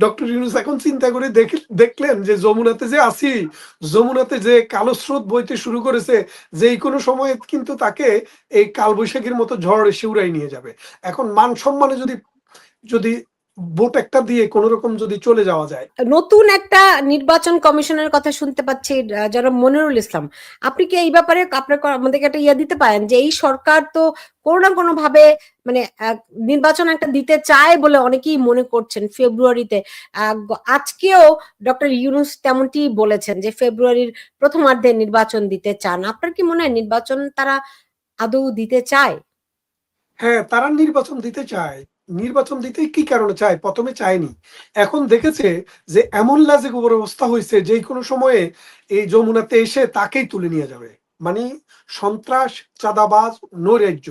Doctor Yunus এখন চিন্তা করে দেখ- দেখলেন যে যমুনাতে যে আসি যমুনাতে যে কালো স্রোত বইতে শুরু করেছে যে কোনো সময় কিন্তু তাকে এই কালবৈশাখীর মতো ঝড় উড়াই নিয়ে যাবে। এখন মান সম্মানে যদি যদি ভোট একটা দিয়ে কোন রকম যদি চলে যাওয়া যায়। নতুন একটা নির্বাচন কমিশনের কথা শুনতে পাচ্ছি যারা মনিরুল ইসলাম। আপনি কি এই ব্যাপারে আপনার আমাদেরকে একটা ইয়ে দিতে পারেন যে এই সরকার তো কোনো না কোনো ভাবে মানে নির্বাচন একটা দিতে চায় বলে অনেকেই মনে করছেন ফেব্রুয়ারিতে। আহ, আজকেও ডক্টর ইউনুস তেমনটি বলেছেন যে ফেব্রুয়ারির প্রথমার্ধে নির্বাচন দিতে চান। আপনার কি মনে হয় নির্বাচন তারা আদৌ দিতে চায়? হ্যাঁ তারা নির্বাচন দিতে চায়। নির্বাচন দিতে কি কারণে চায়? প্রথমে চায়নি। এখন দেখেছে যে এমন লাজে গোবর অবস্থা হয়েছে যে কোনো সময়ে এই যমুনাতে এসে তাকেই তুলে নিয়ে যাবে। মানে সন্ত্রাস, চাঁদাবাজ, নৈরাজ্য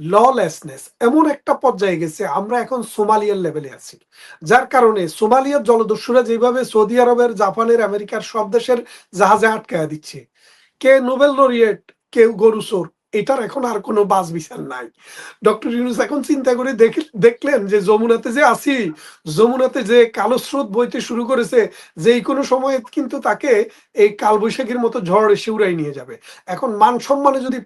ললেসনেস এমন একটা পর্যায়ে গেছে, আমরা এখন সোমালিয়ার লেভেলে আছি। যার কারণে সোমালিয়ার জলদস্যুরা যেভাবে সৌদি আরবের, জাপানের, আমেরিকার সব দেশের জাহাজে আটকায়া দিচ্ছে। কে নোবেল লরিয়েট কেউ গরুসোর এটার এখন আর কোনো বাস বিচার নাই। ডক্টর ইউনুস এখন চিন্তা করে দেখ- দেখলেন যে যমুনাতে যে আসি যমুনাতে যে কালো স্রোত বইতে শুরু করেছে যে কোনো সময় কিন্তু তাকে এই কালবৈশাখীর মতো ঝড় এসে উড়াই নিয়ে যাবে। এখন মান সম্মানে যদি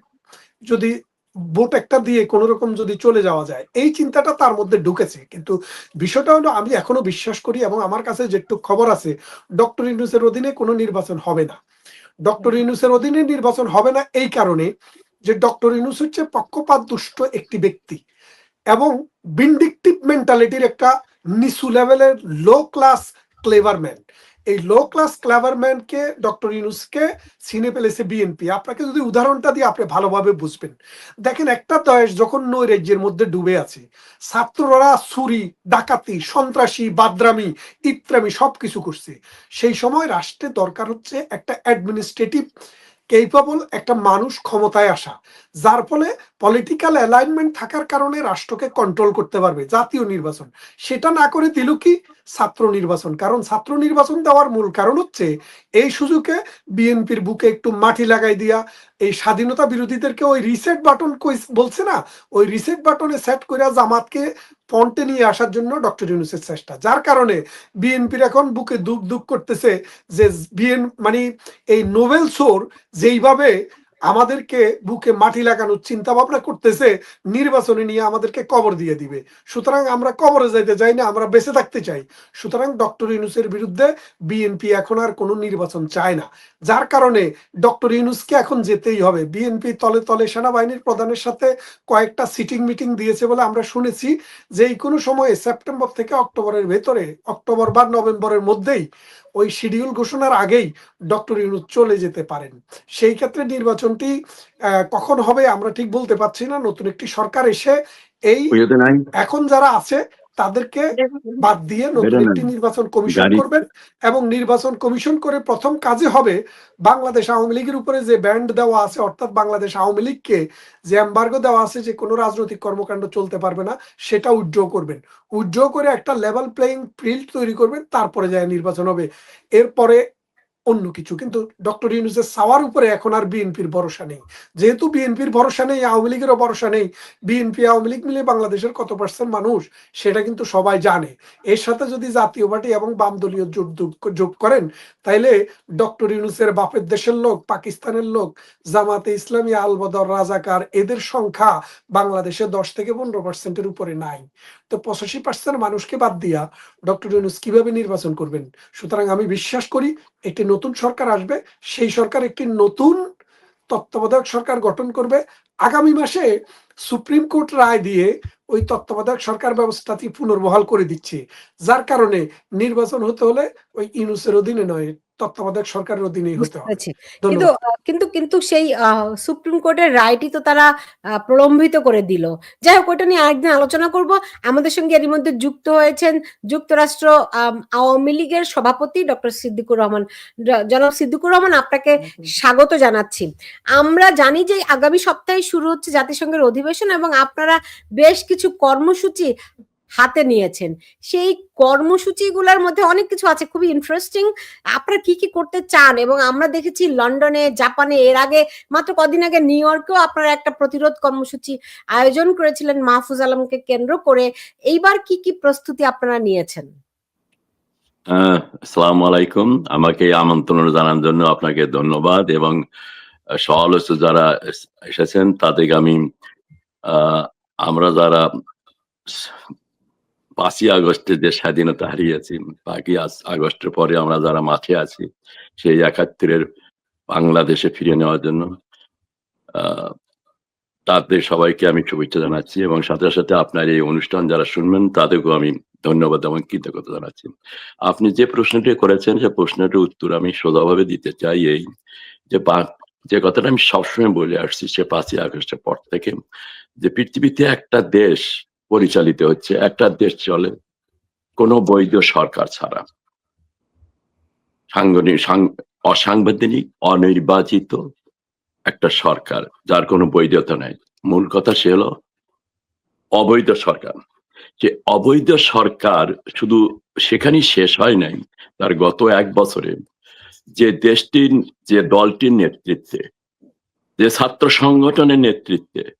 যদি ভোট একটা দিয়ে কোন রকম যদি চলে যাওয়া যায় এই চিন্তাটা তার মধ্যে ঢুকেছে। কিন্তু বিষয়টা হলো আমি এখনও বিশ্বাস করি এবং আমার কাছে যেটুকু খবর আছে ডক্টর ইউনুসের অধীনে কোনো নির্বাচন হবে না। ডক্টর ইউনুসের অধীনে নির্বাচন হবে না এই কারণে যে ডক্টর ইউনুস হচ্ছে পক্ষপাত দুষ্ট একটি ব্যক্তি এবং বিন্ডিকটিভ মেন্টালিটির একটা নিচু লেভেলের লো ক্লাস ক্লেভারম্যান এই লো ক্লাস ক্লেভারম্যানকে ডক্টর ইউনুসকে সিনে ফেলেছে বিএনপি আপনাকে যদি উদাহরণটা দিয়ে আপনি ভালোভাবে বুঝবেন। দেখেন একটা দেশ যখন নৈরাজ্যের মধ্যে ডুবে আছে, ছাত্ররা চুরি, ডাকাতি, সন্ত্রাসী, বাদরামি ইত্রামি সবকিছু করছে। সেই সময় রাষ্ট্রের দরকার হচ্ছে একটা অ্যাডমিনিস্ট্রেটিভ কেপাবল একটা মানুষ ক্ষমতায় আসা। যার ফলে পলিটিক্যাল অ্যালাইনমেন্ট থাকার কারণে রাষ্ট্রকে কন্ট্রোল করতে পারবে, জাতীয় নির্বাচন। সেটা না করে দিল কি? ছাত্র নির্বাচন। কারণ ছাত্র নির্বাচন দেওয়ার মূল কারণ হচ্ছে, এই সুযোগে বিএনপির বুকে একটু মাটি লাগাই দিয়া, এই স্বাধীনতা বিরোধীদেরকে ওই রিসেট বাটন বলছে না? ওই রিসেট বাটনে সেট করে জামাতকে ফন্টে নিয়ে আসার জন্য ডক্টর ইউনুসের চেষ্টা। যার কারণে বিএনপির এখন বুকে দুঃখ দুঃখ করতেছে যে বিএন মানে এই নোবেল সোর যেইভাবে আমাদেরকে বুকে মাটি লাগানোর চিন্তা ভাবনা করতেছে, নির্বাচনে নিয়ে আমাদেরকে কবর দিয়ে দিবে। সুতরাং আমরা কবরে যাইতে চাই না, আমরা বেঁচে থাকতে চাই। সুতরাং ডক্টর ইউনুসের বিরুদ্ধে বিএনপি এখন আর কোনো নির্বাচন চায় না। যার কারণে ডক্টর ইউনুসকে এখন যেতেই হবে। বিএনপি তলে তলে সেনাবাহিনীর প্রধানের সাথে কয়েকটা সিটিং মিটিং দিয়েছে বলে আমরা শুনেছি যে কোনো সময়ে সেপ্টেম্বর থেকে অক্টোবরের ভেতরে, অক্টোবর বা নভেম্বরের মধ্যেই ওই শিডিউল ঘোষণার আগেই ডক্টর ইউনুস চলে যেতে পারেন। সেই ক্ষেত্রে নির্বাচনটি আহ, কখন হবে আমরা ঠিক বলতে পারছি না। নতুন একটি সরকার এসে এই এখন যারা আছে তাদেরকে বাদ দিয়ে নতুন একটি নির্বাচন কমিশন করবেন এবং নির্বাচন কমিশন করে প্রথম কাজে হবে বাংলাদেশ আওয়ামী লীগের উপরে যে ব্যান্ড দেওয়া আছে অর্থাৎ বাংলাদেশ আওয়ামী লীগকে যে এম্বার্গো দেওয়া আছে যে কোনো রাজনৈতিক কর্মকাণ্ড চলতে পারবে না সেটা উইথড্র করবেন। উইথড্র করে একটা লেভেল প্লেইং ফিল্ড তৈরি করবেন তারপরে যায় নির্বাচন হবে। এরপরে অন্য কিছু। কিন্তু ডক্টর ইউনুসের সাওয়ার উপরে এখন আর বিএনপির ভরসা নেই। যেহেতু বিএনপির ভরসা নেই, আওয়ামী লীগেরও ভরসা নেই, বিএনপি, আওয়ামী লীগ মিলে বাংলাদেশের কত পার্সেন্ট মানুষ, সেটা কিন্তু সবাই জানে। এর সাথে যদি জাতীয় পার্টি এবং বাম দলীয় জোট যোগ- করেন, তাইলে ডক্টর ইউনুসের বাপের দেশের লোক, পাকিস্তানের লোক, জামাতে ইসলামী আলবদর রাজাকার, এদের সংখ্যা বাংলাদেশে দশ থেকে পনেরো পার্সেন্টের উপরে নাই। তো পঁচাশি পার্সেন্ট মানুষকে বাদ দিয়া ডক্টর ইউনুস কীভাবে নির্বাচন করবেন? সুতরাং আমি বিশ্বাস করি একটি নতুন সরকার আসবে, সেই সরকার একটি নতুন তত্ত্বাবধায়ক সরকার গঠন করবে। আগামী মাসে সুপ্রিম কোর্ট রায় দিয়ে ওই তত্ত্বাবধায়ক সরকার ব্যবস্থাটি পুনর্বহাল করে দিচ্ছে। যার কারণে নির্বাচন হতে হলে ওই ইউনুসের অধীনে নয় তত্ত্বাবধায়ক সরকারের অধীনেই হতে হবে। কিন্তু কিন্তু কিন্তু সেই সুপ্রিম কোর্টের রায়টি তো তারা প্রলম্বিত করে দিল। যাই হোক ওইটা নিয়ে আরেকদিন আলোচনা করব। আমাদের সঙ্গে এর মধ্যে যুক্ত হয়েছেন যুক্তরাষ্ট্র আওয়ামী লীগের সভাপতি ডক্টর সিদ্দিকুর রহমান। জনাব সিদ্দিকুর রহমান আপনাকে স্বাগত জানাচ্ছি। আমরা জানি যে আগামী সপ্তাহে শুরু হচ্ছে জাতিসংঘের অধিবেশন। এবং আপনারা বেশ কিছু কর্মসূচি হাতে নিয়েছেন। সেই কর্মসূচিগুলোর মধ্যে অনেক কিছু আছে খুবই ইন্টারেস্টিং আপনারা কি কি করতে চান? এবং আমরা দেখেছি লন্ডনে জাপানে এর আগে মাত্র কদিন আগে নিউ ইয়র্কেও আপনারা একটা প্রতিরোধ কর্মসূচি আয়োজন করেছিলেন মাহফুজ আলমকে কেন্দ্র করে। এইবার কি কি প্রস্তুতি আপনারা নিয়েছেন? আসসালামু আলাইকুম। আমাকে আমন্ত্রণ জানানোর জন্য আপনাকে ধন্যবাদ এবং আহ, যারা এসেছেন তাদেরকে আমি আমরা যারা পাঁচই আগস্টে যে স্বাধীনতা হারিয়েছি, বাকি আগস্টের পরে আমরা যারা মাঠে আছি, সেই একাত্তরের বাংলাদেশে ফিরে নেওয়ার জন্য তাদের সবাইকে আমি শুভেচ্ছা জানাচ্ছি এবং সাথে সাথে আপনার এই অনুষ্ঠান যারা শুনবেন, তাদেরকেও আমি ধন্যবাদ এবং কৃতজ্ঞতা জানাচ্ছি। আপনি যে প্রশ্নটি করেছেন, সে প্রশ্নটির উত্তর আমি সোজাভাবে দিতে চাই এই যে যে কথাটা আমি সবসময় বলে আসছি সে পাঁচই আগস্টের পর থেকে, যে পৃথিবীতে একটা দেশ পরিচালিত হচ্ছে, একটা দেশ চলে কোনো বৈধ সরকার ছাড়া। সাংগঠনিক অসাংবিধানিক, অনির্বাচিত একটা সরকার, যার কোনো বৈধতা নেই। মূল কথা সে হলো অবৈধ সরকার। যে অবৈধ সরকার শুধু সেখানেই শেষ হয় নাই, তার গত এক বছরে যে দেশটির, যে দলটির নেতৃত্বে, যে ছাত্র সংগঠনের নেতৃত্বে,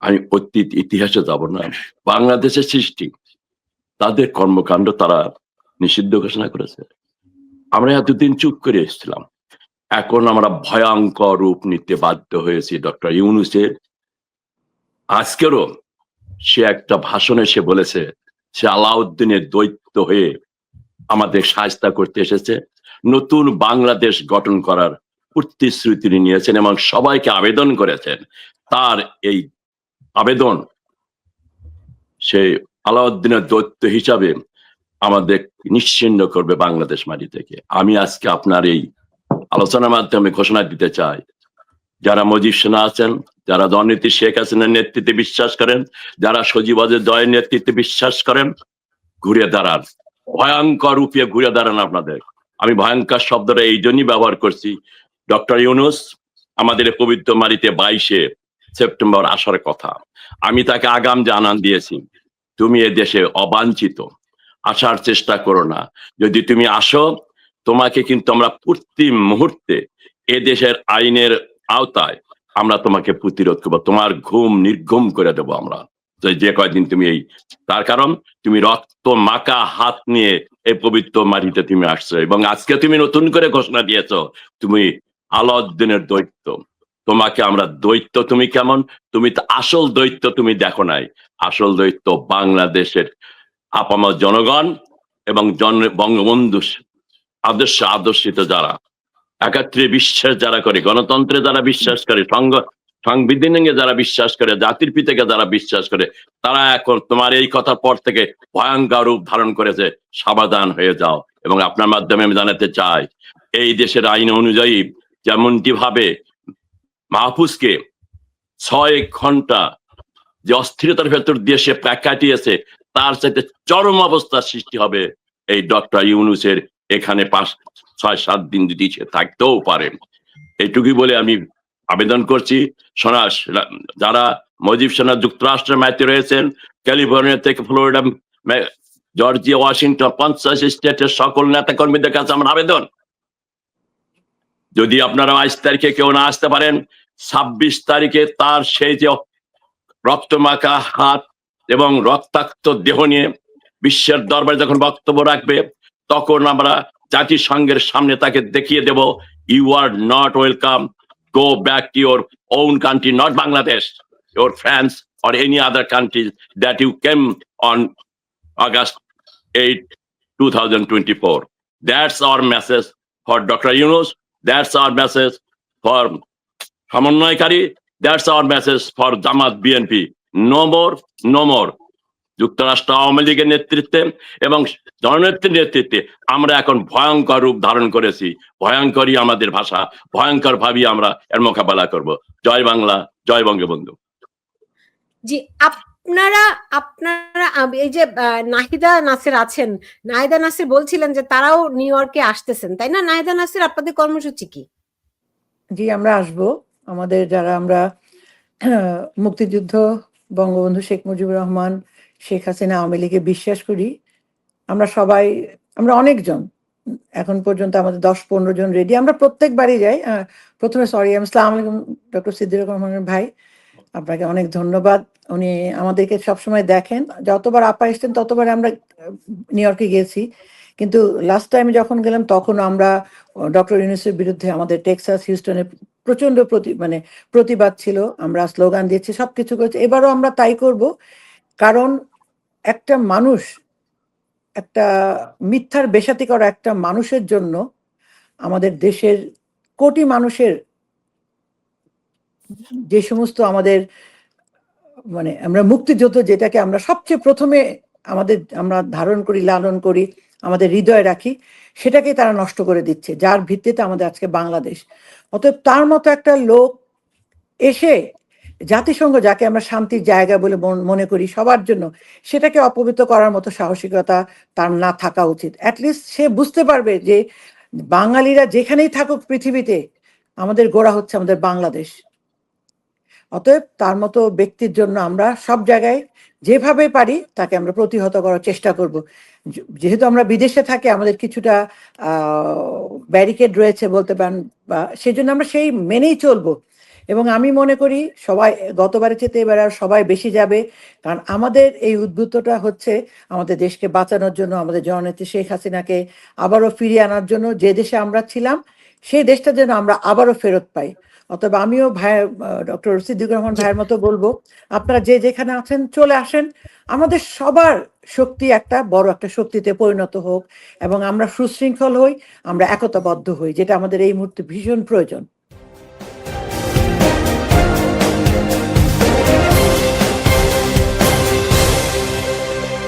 আমি অতীত ইতিহাসে যাব না বাংলাদেশের সৃষ্টি, তাদের কর্মকাণ্ড তারা নিষিদ্ধ ঘোষণা করেছে। আমরা এতদিন চুপ করে এসেছিলাম। এখন আমরা ভয়ঙ্কর রূপ নিতে বাধ্য হয়েছি ডক্টর ইউনুসের। আজকেরও সে একটা ভাষণে সে বলেছে, সে আলাউদ্দিনের দৈত্য হয়ে আমাদের সাহায্য করতে এসেছে। নতুন বাংলাদেশ গঠন করার প্রতিশ্রুতি নিয়েছেন এবং সবাইকে আবেদন করেছেন। তার এই আবেদন সে আলাউদ্দিনের দৈত্য হিসাবে আমাদের নিশ্চিন্ন করবে বাংলাদেশ মাটি থেকে। আমি আজকে আপনার এই আলোচনার মাধ্যমে ঘোষণা দিতে চাই। যারা মজিব সেনা আছেন, যারা দুর্নীতি শেখ হাসিনার নেতৃত্বে বিশ্বাস করেন, যারা সজীব সজীবাজের দয়ের নেতৃত্বে বিশ্বাস করেন, ঘুরে দাঁড়ান। ভয়ঙ্কর রূপে ঘুরে দাঁড়ান আপনাদের। আমি ভয়ঙ্কর শব্দটা এই জন্যই ব্যবহার করছি। ডক্টর ইউনুস, আমাদের পবিত্র মারিতে বাইশে সেপ্টেম্বর আসার কথা। আমি তাকে আগাম জানান দিয়েছি, তুমি এ দেশে অবাঞ্ছিত, আসার চেষ্টা করো না। যদি তুমি আসো, তোমাকে কিন্তু আমরা প্রতি মুহূর্তে এ দেশের আইনের আওতায় আমরা তোমাকে প্রতিরোধ করব, তোমার ঘুম নির্ঘুম করে দেবো আমরা। যে কয়দিন তুমি এই, তার কারণ তুমি রক্ত মাকা হাত নিয়ে এই পবিত্র মাটিতে তুমি আসছো এবং আজকে তুমি নতুন করে ঘোষণা দিয়েছ, তুমি আলাউদ্দিনের দৈত্য। তোমাকে আমরা দৈত্য তুমি কেমন? তুমি তো আসল দৈত্য তুমি দেখো নাই। আসল দৈত্য বাংলাদেশের আপামর জনগণ এবং জন, বঙ্গবন্ধু আদর্শ আদর্শিত যারা, একাত্রে বিশ্বাস যারা করে, গণতন্ত্রে যারা বিশ্বাস করে, সংঘ সংবিধানে যারা বিশ্বাস করে, জাতির পিতাকে যারা বিশ্বাস করে, তারা এখন তোমার এই কথার পর থেকে ভয়ঙ্কর রূপ ধারণ করেছে। সাবধান হয়ে যাও এবং আপনার মাধ্যমে আমি জানাতে চাই, এই দেশের আইন অনুযায়ী যেমনটি ভাবে মাহফুজকে ছয় ঘণ্টা যে অস্থিরতার ভেতর দিয়ে সে কাটিয়েছে, তার সাথে চরম অবস্থার সৃষ্টি হবে। এই ডক্টর ইউনুসের এখানে পাঁচ, ছয়, সাত দিন যদি সে থাকতেও পারে। এইটুকুই বলে আমি আবেদন করছি। সোনা যারা মজিব সোনা যুক্তরাষ্ট্রের ম্যাচে রয়েছেন, ক্যালিফোর্নিয়া থেকে ফ্লোরিডা জর্জিয়া, ওয়াশিংটন, পঞ্চাশ স্টেটের সকল নেতা কর্মীদের কাছে আমার আবেদন। যদি আপনারা বাইশ তারিখে কেউ না আসতে পারেন, ছাব্বিশ তারিখে তার সেই যে রক্তমাখা হাত এবং রক্তাক্ত দেহ নিয়ে বিশ্বের দরবারে যখন বক্তব্য রাখবে, তখন আমরা জাতিসংঘের সামনে তাকে দেখিয়ে দেব you are not welcome go back to your own country, not Bangladesh, your France, or any other country that you came on August 8, 2024. That's our message for Dr. Yunus. That's our message for Hamannoikari. That's our message for Jamaat BNP. No more, no more. যুক্তরাষ্ট্র আওয়ামী লীগের নেতৃত্বে এবং জননেত্রীর নেতৃত্বে আমরা এখন ভয়ঙ্কর রূপ ধারণ করেছি। ভয়ঙ্করই আমাদের ভাষা ভয়ঙ্কর ভাবি আমরা এর মোকাবেলা করব। জয় বাংলা জয় বঙ্গবন্ধু। জি আপনারা আপনারা এই যে আহ, নাহিদা নাসির আছেন নাহিদা নাসির বলছিলেন যে তারাও নিউ ইয়র্কে আসতেছেন তাই না? নাহিদা নাসির আপনাদের কর্মসূচি কি? জি আমরা আসব। আমাদের যারা আমরা মুক্তিযুদ্ধ বঙ্গবন্ধু শেখ মুজিবুর রহমান শেখ হাসিনা আওয়ামী লীগে বিশ্বাস করি, আমরা সবাই, আমরা অনেকজন, এখন পর্যন্ত আমাদের দশ পনেরো জন রেডি আমরা প্রত্যেকবারই যাই। প্রথমে সরি আমি সালাম আলাইকুম ডক্টর সিদ্দিকুর রহমানের ভাই, আপনাকে অনেক ধন্যবাদ। উনি আমাদেরকে সবসময় দেখেন, যতবার আপা এসছেন, ততবার আমরা নিউ ইয়র্কে গেছি কিন্তু লাস্ট টাইম যখন গেলাম, তখন আমরা ডক্টর ইউনিসের বিরুদ্ধে আমাদের টেক্সাস হিউস্টনে প্রচণ্ড প্রতি মানে প্রতিবাদ ছিল। আমরা স্লোগান দিয়েছি, সবকিছু করেছি। এবারও আমরা তাই করব, কারণ একটা মানুষ, একটা মিথ্যার বেসাতি করা একটা মানুষের জন্য আমাদের দেশের কোটি মানুষের যে সমস্ত আমাদের মানে আমরা মুক্তিযুদ্ধ যেটাকে আমরা সবচেয়ে প্রথমে আমাদের, আমরা ধারণ করি, লালন করি, আমাদের হৃদয়ে রাখি, সেটাকে তারা নষ্ট করে দিচ্ছে, যার ভিত্তিতে আমাদের আজকে বাংলাদেশ। অতএব তার মতো একটা লোক এসে জাতিসংঘ যাকে আমরা শান্তির জায়গা বলে মন- করি, সবার জন্য সেটাকে অপবিত্র করার মতো সাহসিকতা তার না থাকা উচিত। অ্যাটলিস্ট সে বুঝতে পারবে যে বাঙালিরা যেখানেই থাকুক পৃথিবীতে, আমাদের গোড়া হচ্ছে আমাদের বাংলাদেশ। অতএব তার মতো ব্যক্তির জন্য আমরা সব জায়গায় যেভাবে পারি তাকে আমরা প্রতিহত করার চেষ্টা করব। যেহেতু আমরা বিদেশে থাকি, আমাদের কিছুটা ব্যারিকেড রয়েছে বলতে পারেন, বা সেজন্য আমরা সেই মেনেই চলবো। এবং আমি মনে করি সবাই, গতবারের চেয়ে এবার আর সবাই বেশি যাবে। কারণ আমাদের এই উদ্বুদ্ধটা হচ্ছে আমাদের দেশকে বাঁচানোর জন্য, আমাদের জননেত্রী শেখ হাসিনাকে আবারও ফিরিয়ে আনার জন্য যে দেশে আমরা ছিলাম, সেই দেশটা যেন আমরা আবারও ফেরত পাই। অতএব আমিও ভাই ডক্টর সিদ্দিকুর রহমান ভাইয়ের মতো বলব, আপনারা যে যেখানে আছেন, চলে আসেন। আমাদের সবার শক্তি একটা, বড় একটা শক্তিতে পরিণত হোক এবং আমরা সুশৃঙ্খল হই, আমরা একতাবদ্ধ হই, যেটা আমাদের এই মুহূর্তে ভীষণ প্রয়োজন।